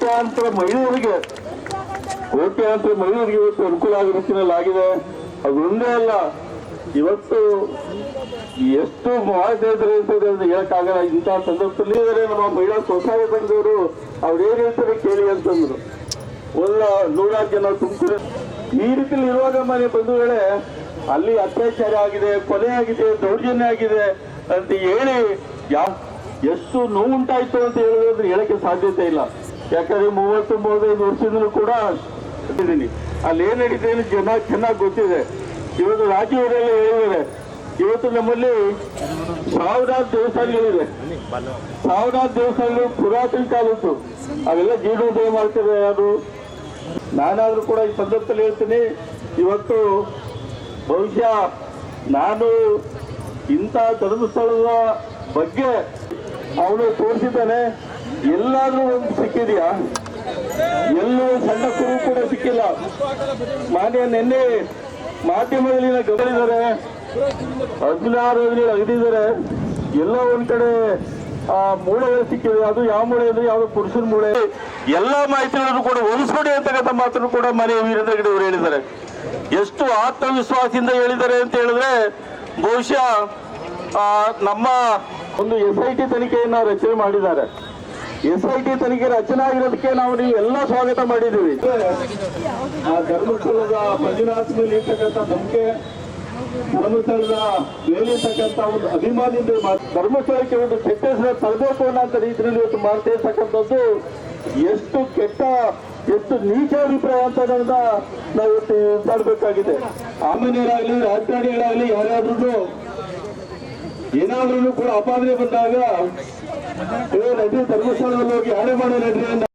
ಕೋಟ್ಯಾಂತರ ಮಹಿಳೆಯರಿಗೆ ಕೋಟ್ಯಾಂತರ ಮಹಿಳೆಯರಿಗೆ ಇವತ್ತು ಅನುಕೂಲ ಆಗೋ ರೀತಿಯಲ್ಲಿ ಆಗಿದೆ. ಅದು ಒಂದೇ ಅಲ್ಲ, ಇವತ್ತು ಎಷ್ಟು ಮಾಡ್ತಾ ಅಂತ ಹೇಳಕ್ಕಾಗಲ್ಲ ಇಂತಹ ಸಂದರ್ಭದಲ್ಲಿ ಇದ್ದಾರೆ ನಮ್ಮ ಮಹಿಳಾ ಸ್ವಸಹಾಯ ಸಂಘದವರು. ಅವ್ರು ಹೇಳ್ತಾರೆ ಕೇಳಿ ಅಂತಂದ್ರು ಒಳ್ಳ ನೂರಾರು ಜನ ತುಮಕೂರು ಈ ರೀತಿಯಲ್ಲಿ ಇರುವಾಗ ಮನೆ ಬಂಧುಗಳೇ, ಅಲ್ಲಿ ಅತ್ಯಾಚಾರ ಆಗಿದೆ, ಕೊಲೆ ಆಗಿದೆ, ದೌರ್ಜನ್ಯ ಆಗಿದೆ ಅಂತ ಹೇಳಿ, ಯಾ ಎಷ್ಟು ನೋವುಂಟಾಯ್ತು ಅಂತ ಹೇಳಿದ್ರೆ ಹೇಳಕ್ಕೆ ಸಾಧ್ಯತೆ ಇಲ್ಲ. ಯಾಕಂದ್ರೆ ಮೂವತ್ತು ಮೂವತ್ತೈದು ವರ್ಷದಿಂದಲೂ ಕೂಡ ಇದ್ದೀನಿ. ಅಲ್ಲಿ ಏನ್ ನಡೀತೀನಿ ಜನ ಚೆನ್ನಾಗಿ ಗೊತ್ತಿದೆ. ಇವತ್ತು ರಾಜ್ಯವರೆಲ್ಲ ಹೇಳಿದ್ದಾರೆ. ಇವತ್ತು ನಮ್ಮಲ್ಲಿ ಸಾವಿರಾರು ದೇವಸ್ಥಾನಗಳಿವೆ ಸಾವಿರಾರು ದೇವಸ್ಥಾನಗಳು ಪುರಾತನ ಕಾಲದ್ದು ಅವೆಲ್ಲ ಜೀರ್ಣೋದಯ ಮಾಡ್ತಾರೆ ಯಾರು? ನಾನಾದ್ರೂ ಕೂಡ ಈ ಸಂದರ್ಭದಲ್ಲಿ ಹೇಳ್ತೀನಿ, ಇವತ್ತು ಬಹುಶಃ ನಾನು ಇಂಥ ಧರ್ಮಸ್ಥಳದ ಬಗ್ಗೆ ಅವನು ತೋರಿಸಿದ್ದಾನೆ. ಎಲ್ಲಾದ್ರೂ ಒಂದು ಸಿಕ್ಕಿದೆಯಾ? ಎಲ್ಲೂ ಸಣ್ಣ ಕುರು ಕೂಡ ಸಿಕ್ಕಿಲ್ಲ. ಮಾನ್ಯ ನಿನ್ನೆ ಮಾಧ್ಯಮದಲ್ಲಿ ಗಮನಿದ್ದಾರೆ ಹದಿನಾರು ಅಗದಿದ್ದಾರೆ ಎಲ್ಲ ಒಂದ್ ಕಡೆ, ಆ, ಮೂಳೆಗಳು ಸಿಕ್ಕಿದೆ ಅದು ಯಾವ ಮೂಳೆ ಅಂದ್ರೆ ಯಾವ್ದು ಪುರುಷನ ಮೂಳೆ. ಎಲ್ಲ ಮಾಹಿತಿಗಳನ್ನು ಕೂಡ ಒಲಿಸ್ಕೊಡಿ ಅಂತಕ್ಕಂಥ ಮಾತನ್ನು ಕೂಡ ಮನೆಯ ವೀರೇಂದ್ರ ಗಡಿ ಅವರು ಹೇಳಿದ್ದಾರೆ. ಎಷ್ಟು ಆತ್ಮವಿಶ್ವಾಸದಿಂದ ಹೇಳಿದ್ದಾರೆ ಅಂತ ಹೇಳಿದ್ರೆ, ಬಹುಶಃ ನಮ್ಮ ಒಂದು ಎಸ್ ಐ ಟಿ ತನಿಖೆಯನ್ನು ರಚನೆ ಮಾಡಿದ್ದಾರೆ. ಎಸ್ ಐ ಟಿ ತನಿಖೆ ರಚನೆ ಆಗಿರೋದಕ್ಕೆ ನಾವು ನೀವು ಎಲ್ಲ ಸ್ವಾಗತ ಮಾಡಿದ್ದೀವಿ. ಆ ಧರ್ಮಸ್ಥಳದ ಮಂಜುನಾಥ್ ಮೇಲೆ ಇರ್ತಕ್ಕಂಥ ನಂಬಿಕೆ ಧರ್ಮಸ್ಥಳದ ಮೇಲಿರ್ತಕ್ಕಂಥ ಒಂದು ಅಭಿಮಾನಿಯಿಂದ ಧರ್ಮಸ್ಥಳಕ್ಕೆ ಒಂದು ಕೆಟ್ಟ ಹೆಸರು ತರಬೇಕು ಅನ್ನೋ ರೀತಿಯಲ್ಲಿ ಇವತ್ತು ಮಾಡ್ತಾ ಇರ್ತಕ್ಕಂಥದ್ದು ಎಷ್ಟು ಕೆಟ್ಟ ಎಷ್ಟು ನೀಚ ಅಭಿಪ್ರಾಯ ಅಂತ ನಾವು ಇವತ್ತು ಮಾಡಬೇಕಾಗಿದೆ ಆಮೇಲೆ ರಾಜಕಾರಣಿಗಳಾಗಲಿ ಯಾರ್ಯಾದ್ರೂ ಏನಾದ್ರೂ ಕೂಡ ಅಪಾದನೆ ಬಂದಾಗ ನದಿ ಧರ್ಮಸ್ಥಳದಲ್ಲಿ ಹೋಗಿ ಆಣೆ ಮಾಡೋ ನಡ್ರಿ